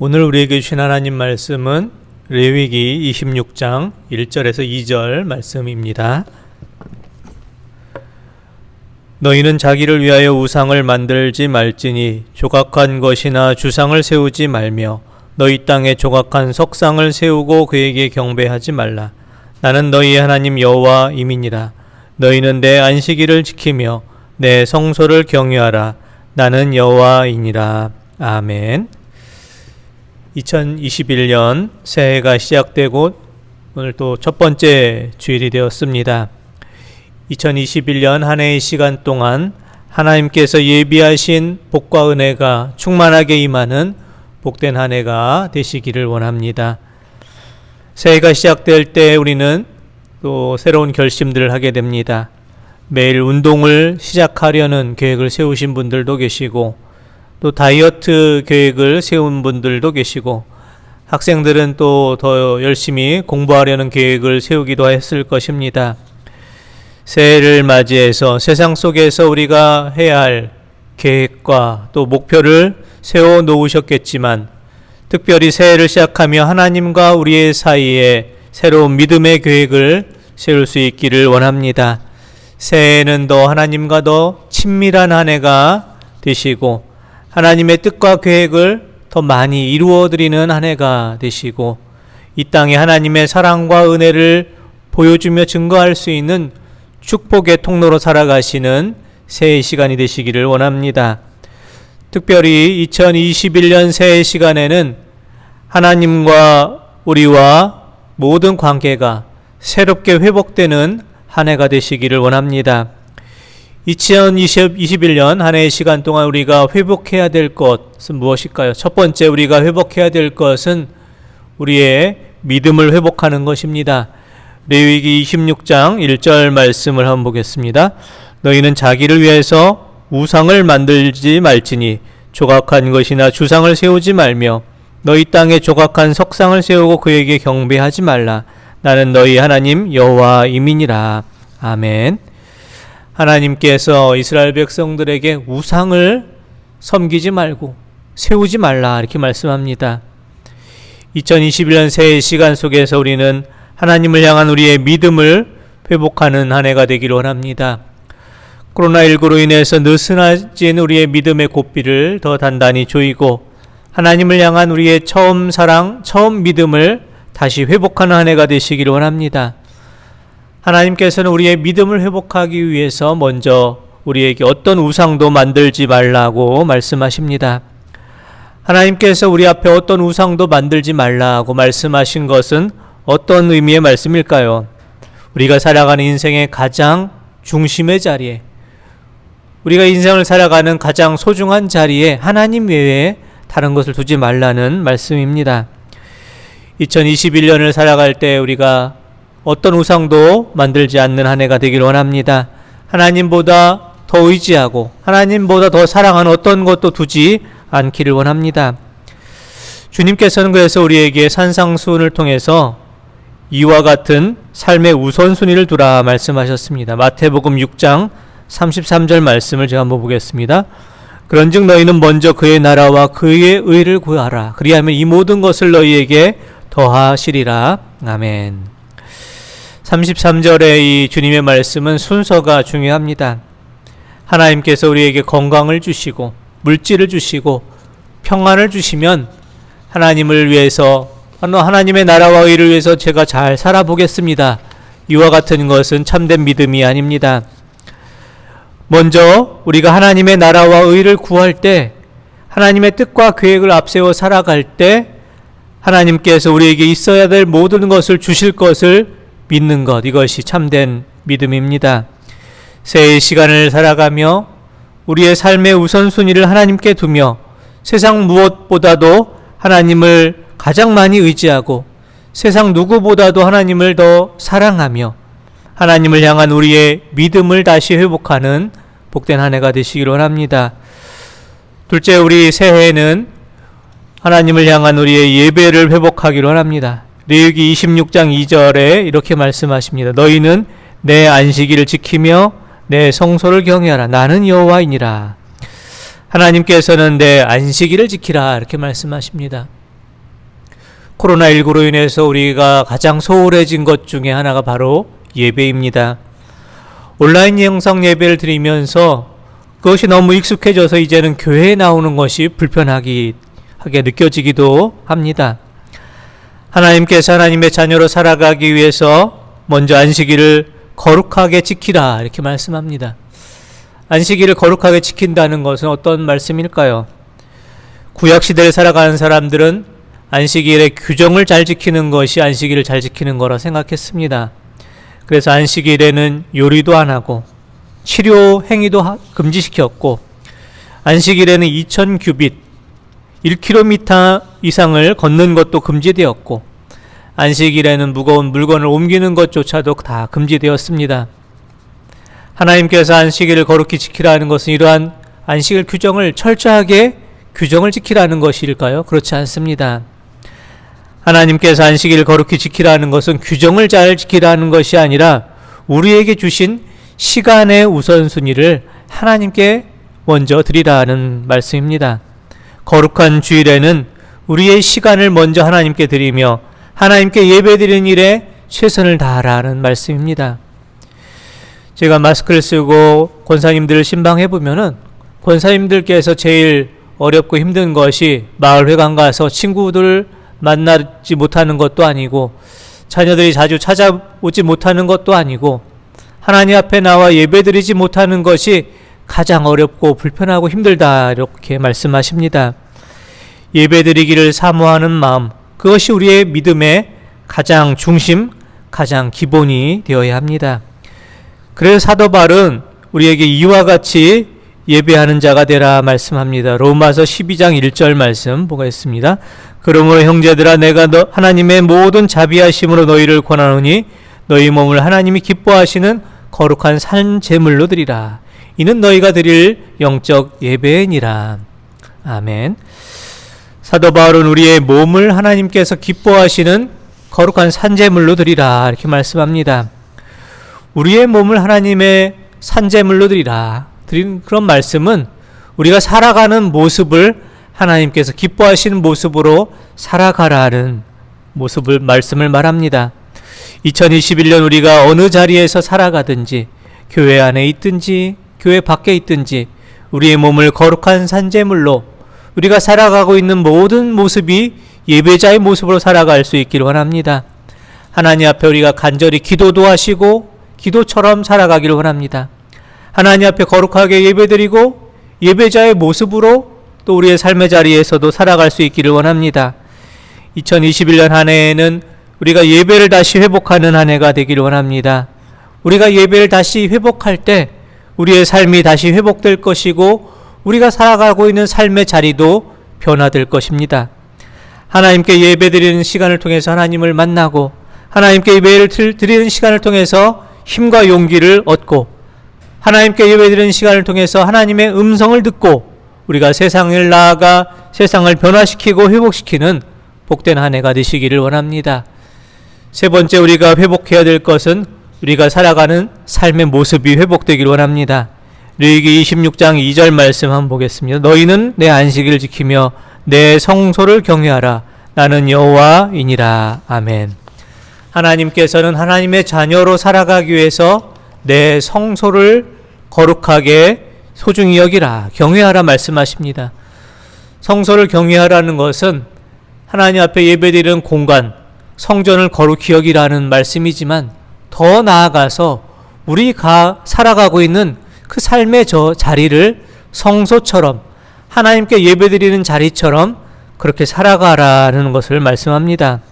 오늘 우리에게 주신 하나님 말씀은 레위기 26장 1절에서 2절 말씀입니다. 너희는 자기를 위하여 우상을 만들지 말지니 조각한 것이나 주상을 세우지 말며 너희 땅에 조각한 석상을 세우고 그에게 경배하지 말라. 나는 너희의 하나님 여호와 임이니라. 너희는 내 안식일을 지키며 내 성소를 경유하라. 나는 여호와이니라. 아멘. 2021년 새해가 시작되고 오늘 또 첫 번째 주일이 되었습니다. 2021년 한 해의 시간 동안 하나님께서 예비하신 복과 은혜가 충만하게 임하는 복된 한 해가 되시기를 원합니다. 새해가 시작될 때 우리는 또 새로운 결심들을 하게 됩니다. 매일 운동을 시작하려는 계획을 세우신 분들도 계시고 또 다이어트 계획을 세운 분들도 계시고 학생들은 또 더 열심히 공부하려는 계획을 세우기도 했을 것입니다. 새해를 맞이해서 세상 속에서 우리가 해야 할 계획과 또 목표를 세워 놓으셨겠지만 특별히 새해를 시작하며 하나님과 우리의 사이에 새로운 믿음의 계획을 세울 수 있기를 원합니다. 새해에는 더 하나님과 더 친밀한 한 해가 되시고 하나님의 뜻과 계획을 더 많이 이루어 드리는 한 해가 되시고 이 땅에 하나님의 사랑과 은혜를 보여주며 증거할 수 있는 축복의 통로로 살아가시는 새해 시간이 되시기를 원합니다. 특별히 2021년 새해 시간에는 하나님과 우리와 모든 관계가 새롭게 회복되는 한 해가 되시기를 원합니다. 2021년 한 해의 시간 동안 우리가 회복해야 될 것은 무엇일까요? 첫 번째 우리가 회복해야 될 것은 우리의 믿음을 회복하는 것입니다. 레위기 26장 1절 말씀을 한번 보겠습니다. 너희는 자기를 위해서 우상을 만들지 말지니 조각한 것이나 주상을 세우지 말며 너희 땅에 조각한 석상을 세우고 그에게 경배하지 말라. 나는 너희 하나님 여호와임이니라. 아멘. 하나님께서 이스라엘 백성들에게 우상을 섬기지 말고 세우지 말라 이렇게 말씀합니다. 2021년 새해 시간 속에서 우리는 하나님을 향한 우리의 믿음을 회복하는 한 해가 되기를 원합니다. 코로나19로 인해서 느슨해진 우리의 믿음의 고삐를 더 단단히 조이고 하나님을 향한 우리의 처음 사랑, 처음 믿음을 다시 회복하는 한 해가 되시기를 원합니다. 하나님께서는 우리의 믿음을 회복하기 위해서 먼저 우리에게 어떤 우상도 만들지 말라고 말씀하십니다. 하나님께서 우리 앞에 어떤 우상도 만들지 말라고 말씀하신 것은 어떤 의미의 말씀일까요? 우리가 살아가는 인생의 가장 중심의 자리에 우리가 인생을 살아가는 가장 소중한 자리에 하나님 외에 다른 것을 두지 말라는 말씀입니다. 2021년을 살아갈 때 우리가 어떤 우상도 만들지 않는 한 해가 되길 원합니다. 하나님보다 더 의지하고 하나님보다 더 사랑하는 어떤 것도 두지 않기를 원합니다. 주님께서는 그래서 우리에게 산상수훈을 통해서 이와 같은 삶의 우선순위를 두라 말씀하셨습니다. 마태복음 6장 33절 말씀을 제가 한번 보겠습니다. 그런즉 너희는 먼저 그의 나라와 그의 의를 구하라. 그리하면 이 모든 것을 너희에게 더하시리라. 아멘. 33절의 이 주님의 말씀은 순서가 중요합니다. 하나님께서 우리에게 건강을 주시고 물질을 주시고 평안을 주시면 하나님을 위해서 하나님의 나라와 의를 위해서 제가 잘 살아보겠습니다. 이와 같은 것은 참된 믿음이 아닙니다. 먼저 우리가 하나님의 나라와 의를 구할 때 하나님의 뜻과 계획을 앞세워 살아갈 때 하나님께서 우리에게 있어야 될 모든 것을 주실 것을 믿는 것 이것이 참된 믿음입니다. 새해 시간을 살아가며 우리의 삶의 우선순위를 하나님께 두며 세상 무엇보다도 하나님을 가장 많이 의지하고 세상 누구보다도 하나님을 더 사랑하며 하나님을 향한 우리의 믿음을 다시 회복하는 복된 한 해가 되시기를 원합니다. 둘째, 우리 새해에는 하나님을 향한 우리의 예배를 회복하기를 원합니다. 레위기 26장 2절에 이렇게 말씀하십니다. 너희는 내 안식일을 지키며 내 성소를 경외하라. 나는 여호와이니라. 하나님께서는 내 안식일을 지키라 이렇게 말씀하십니다. 코로나19로 인해서 우리가 가장 소홀해진 것 중에 하나가 바로 예배입니다. 온라인 영상 예배를 드리면서 그것이 너무 익숙해져서 이제는 교회에 나오는 것이 불편하게 하게 느껴지기도 합니다. 하나님께서 하나님의 자녀로 살아가기 위해서 먼저 안식일을 거룩하게 지키라 이렇게 말씀합니다. 안식일을 거룩하게 지킨다는 것은 어떤 말씀일까요? 구약 시대를 살아가는 사람들은 안식일의 규정을 잘 지키는 것이 안식일을 잘 지키는 거라 생각했습니다. 그래서 안식일에는 요리도 안 하고 치료 행위도 하- 금지시켰고 안식일에는 2000 규빗 1km 이상을 걷는 것도 금지되었고 안식일에는 무거운 물건을 옮기는 것조차도 다 금지되었습니다. 하나님께서 안식일을 거룩히 지키라는 것은 이러한 안식일 규정을 철저하게 규정을 지키라는 것일까요? 그렇지 않습니다. 하나님께서 안식일을 거룩히 지키라는 것은 규정을 잘 지키라는 것이 아니라 우리에게 주신 시간의 우선순위를 하나님께 먼저 드리라는 말씀입니다. 거룩한 주일에는 우리의 시간을 먼저 하나님께 드리며 하나님께 예배드리는 일에 최선을 다하라는 말씀입니다. 제가 마스크를 쓰고 권사님들을 신방해 보면은 권사님들께서 제일 어렵고 힘든 것이 마을 회관 가서 친구들 만나지 못하는 것도 아니고 자녀들이 자주 찾아오지 못하는 것도 아니고 하나님 앞에 나와 예배드리지 못하는 것이 가장 어렵고 불편하고 힘들다 이렇게 말씀하십니다. 예배드리기를 사모하는 마음 그것이 우리의 믿음의 가장 중심, 가장 기본이 되어야 합니다. 그래서 사도 바울은 우리에게 이와 같이 예배하는 자가 되라 말씀합니다. 로마서 12장 1절 말씀 보겠습니다. 그러므로 형제들아 내가 너 하나님의 모든 자비하심으로 너희를 권하노니 너희 몸을 하나님이 기뻐하시는 거룩한 산 제물로 드리라. 이는 너희가 드릴 영적 예배니라. 아멘. 사도 바울은 우리의 몸을 하나님께서 기뻐하시는 거룩한 산제물로 드리라 이렇게 말씀합니다. 우리의 몸을 하나님의 산제물로 드리라. 드린 그런 말씀은 우리가 살아가는 모습을 하나님께서 기뻐하시는 모습으로 살아가라는 모습을 말씀을 말합니다. 2021년 우리가 어느 자리에서 살아가든지 교회 안에 있든지 교회 밖에 있든지 우리의 몸을 거룩한 산제물로 우리가 살아가고 있는 모든 모습이 예배자의 모습으로 살아갈 수 있기를 원합니다. 하나님 앞에 우리가 간절히 기도도 하시고 기도처럼 살아가기를 원합니다. 하나님 앞에 거룩하게 예배드리고 예배자의 모습으로 또 우리의 삶의 자리에서도 살아갈 수 있기를 원합니다. 2021년 한 해에는 우리가 예배를 다시 회복하는 한 해가 되기를 원합니다. 우리가 예배를 다시 회복할 때 우리의 삶이 다시 회복될 것이고 우리가 살아가고 있는 삶의 자리도 변화될 것입니다. 하나님께 예배드리는 시간을 통해서 하나님을 만나고 하나님께 예배를 드- 드리는 시간을 통해서 힘과 용기를 얻고 하나님께 예배드리는 시간을 통해서 하나님의 음성을 듣고 우리가 세상을 나아가 세상을 변화시키고 회복시키는 복된 한 해가 되시기를 원합니다. 세 번째 우리가 회복해야 될 것은 우리가 살아가는 삶의 모습이 회복되기를 원합니다. 레위기 26장 2절 말씀 한번 보겠습니다. 너희는 내 안식일을 지키며 내 성소를 경외하라. 나는 여호와이니라. 아멘. 하나님께서는 하나님의 자녀로 살아가기 위해서 내 성소를 거룩하게 소중히 여기라. 경외하라 말씀하십니다. 성소를 경외하라는 것은 하나님 앞에 예배드리는 공간, 성전을 거룩히 여기라는 말씀이지만 더 나아가서 우리가 살아가고 있는 그 삶의 저 자리를 성소처럼 하나님께 예배드리는 자리처럼 그렇게 살아가라는 것을 말씀합니다.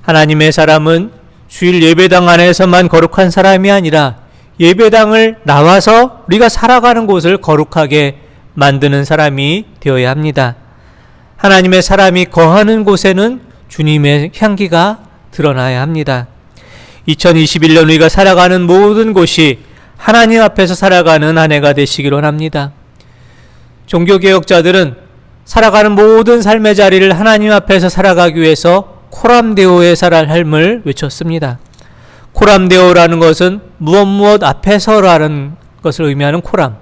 하나님의 사람은 주일 예배당 안에서만 거룩한 사람이 아니라 예배당을 나와서 우리가 살아가는 곳을 거룩하게 만드는 사람이 되어야 합니다. 하나님의 사람이 거하는 곳에는 주님의 향기가 드러나야 합니다. 2021년 우리가 살아가는 모든 곳이 하나님 앞에서 살아가는 한 해가 되시기를 원합니다. 종교개혁자들은 살아가는 모든 삶의 자리를 하나님 앞에서 살아가기 위해서 코람데오의 삶을 외쳤습니다. 코람데오라는 것은 무엇 무엇 앞에서라는 것을 의미하는 코람.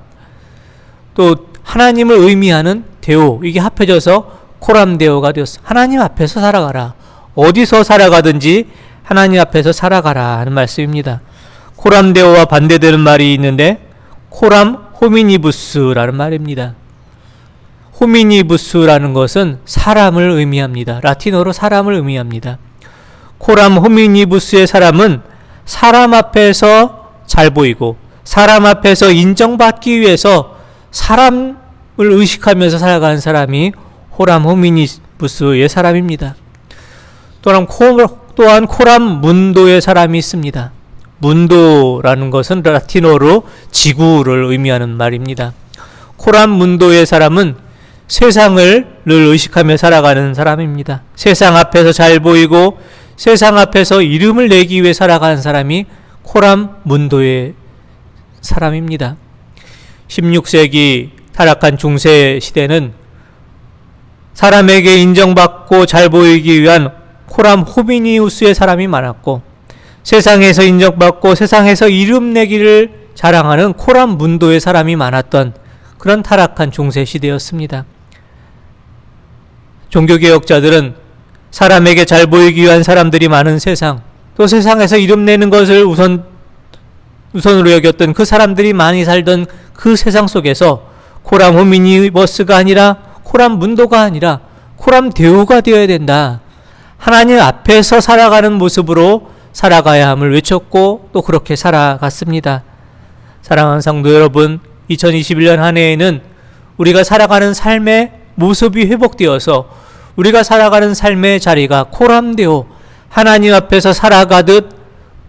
또 하나님을 의미하는 데오. 이게 합해져서 코람데오가 되었어. 하나님 앞에서 살아가라. 어디서 살아가든지 하나님 앞에서 살아가라 하는 말씀입니다. 코람데오와 반대되는 말이 있는데 코람 호미니부스라는 말입니다. 호미니부스라는 것은 사람을 의미합니다. 라틴어로 사람을 의미합니다. 코람 호미니부스의 사람은 사람 앞에서 잘 보이고 사람 앞에서 인정받기 위해서 사람을 의식하면서 살아가는 사람이 호람 호미니부스의 사람입니다. 또한, 코, 또한 코람 문도의 사람이 있습니다. 문도라는 것은 라틴어로 지구를 의미하는 말입니다. 코람 문도의 사람은 세상을 늘 의식하며 살아가는 사람입니다. 세상 앞에서 잘 보이고 세상 앞에서 이름을 내기 위해 살아가는 사람이 코람 문도의 사람입니다. 16세기 타락한 중세 시대는 사람에게 인정받고 잘 보이기 위한 코람 호미니우스의 사람이 많았고 세상에서 인정받고 세상에서 이름 내기를 자랑하는 코람 문도의 사람이 많았던 그런 타락한 중세 시대였습니다. 종교개혁자들은 사람에게 잘 보이기 위한 사람들이 많은 세상, 또 세상에서 이름 내는 것을 우선, 우선으로 여겼던 그 사람들이 많이 살던 그 세상 속에서 코람 호미니버스가 아니라 코람 문도가 아니라 코람 대우가 되어야 된다. 하나님 앞에서 살아가는 모습으로 살아가야 함을 외쳤고 또 그렇게 살아갔습니다. 사랑하는 성도 여러분, 2021년 한 해에는 우리가 살아가는 삶의 모습이 회복되어서 우리가 살아가는 삶의 자리가 코람되어 하나님 앞에서 살아가듯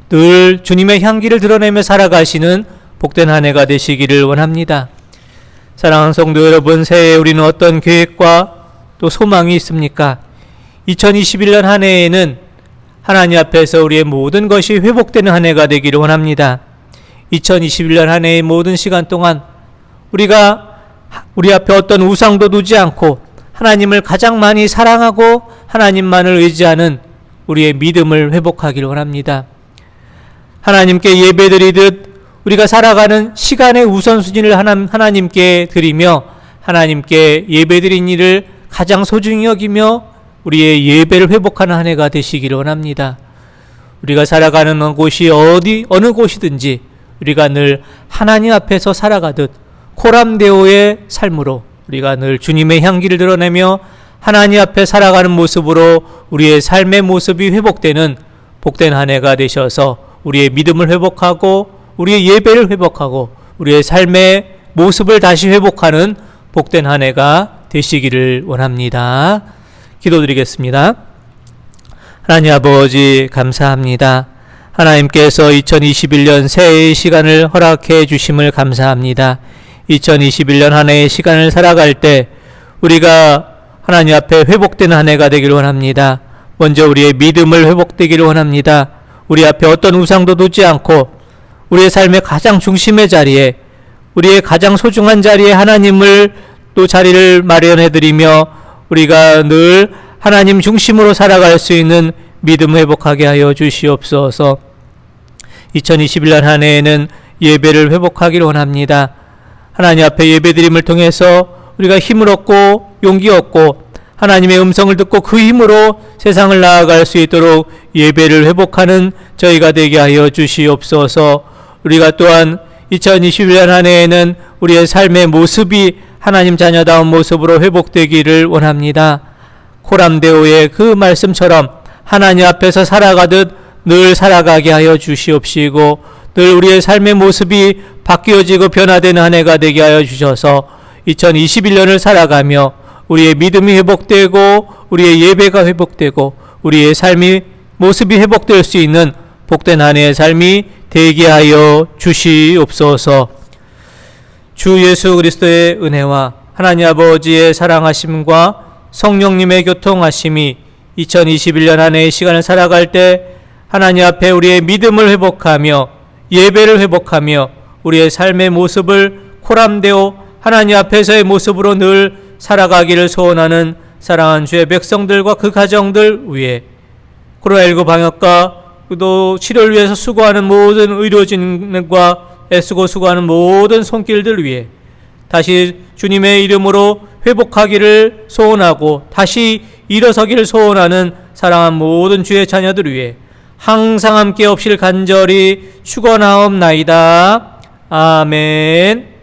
늘 주님의 향기를 드러내며 살아가시는 복된 한 해가 되시기를 원합니다. 사랑하는 성도 여러분, 새해 우리는 어떤 계획과 또 소망이 있습니까? 2021년 한 해에는 하나님 앞에서 우리의 모든 것이 회복되는 한 해가 되기를 원합니다. 2021년 한 해의 모든 시간 동안 우리가 우리 앞에 어떤 우상도 두지 않고 하나님을 가장 많이 사랑하고 하나님만을 의지하는 우리의 믿음을 회복하기를 원합니다. 하나님께 예배드리듯 우리가 살아가는 시간의 우선순위를 하나님께 드리며 하나님께 예배드린 일을 가장 소중히 여기며 우리의 예배를 회복하는 한 해가 되시기를 원합니다. 우리가 살아가는 곳이 어디 어느 곳이든지 우리가 늘 하나님 앞에서 살아가듯 코람데오의 삶으로 우리가 늘 주님의 향기를 드러내며 하나님 앞에 살아가는 모습으로 우리의 삶의 모습이 회복되는 복된 한 해가 되셔서 우리의 믿음을 회복하고 우리의 예배를 회복하고 우리의 삶의 모습을 다시 회복하는 복된 한 해가 되시기를 원합니다. 기도드리겠습니다. 하나님 아버지 감사합니다. 하나님께서 2021년 새해의 시간을 허락해 주심을 감사합니다. 2021년 한 해의 시간을 살아갈 때 우리가 하나님 앞에 회복되는 한 해가 되기를 원합니다. 먼저 우리의 믿음을 회복되기를 원합니다. 우리 앞에 어떤 우상도 두지 않고 우리의 삶의 가장 중심의 자리에 우리의 가장 소중한 자리에 하나님을 또 자리를 마련해 드리며 우리가 늘 하나님 중심으로 살아갈 수 있는 믿음 회복하게 하여 주시옵소서. 2021년 한 해에는 예배를 회복하기를 원합니다. 하나님 앞에 예배드림을 통해서 우리가 힘을 얻고 용기 얻고 하나님의 음성을 듣고 그 힘으로 세상을 나아갈 수 있도록 예배를 회복하는 저희가 되게 하여 주시옵소서. 우리가 또한 2021년 한 해에는 우리의 삶의 모습이 하나님 자녀다운 모습으로 회복되기를 원합니다. 코람데오의 그 말씀처럼 하나님 앞에서 살아가듯 늘 살아가게 하여 주시옵시고 늘 우리의 삶의 모습이 바뀌어지고 변화되는 한 해가 되게 하여 주셔서 2021년을 살아가며 우리의 믿음이 회복되고 우리의 예배가 회복되고 우리의 삶이 모습이 회복될 수 있는 복된 한 해의 삶이 되게 하여 주시옵소서. 주 예수 그리스도의 은혜와 하나님 아버지의 사랑하심과 성령님의 교통하심이 2021년 한 해의 시간을 살아갈 때 하나님 앞에 우리의 믿음을 회복하며 예배를 회복하며 우리의 삶의 모습을 코람되어 하나님 앞에서의 모습으로 늘 살아가기를 소원하는 사랑하는 주의 백성들과 그 가정들 위해 코로나19 방역과 또 치료를 위해서 수고하는 모든 의료진과 애쓰고 수고하는 모든 손길들 위해 다시 주님의 이름으로 회복하기를 소원하고 다시 일어서기를 소원하는 사랑한 모든 주의 자녀들 위해 항상 함께 없실 간절히 축원하옵나이다. 아멘.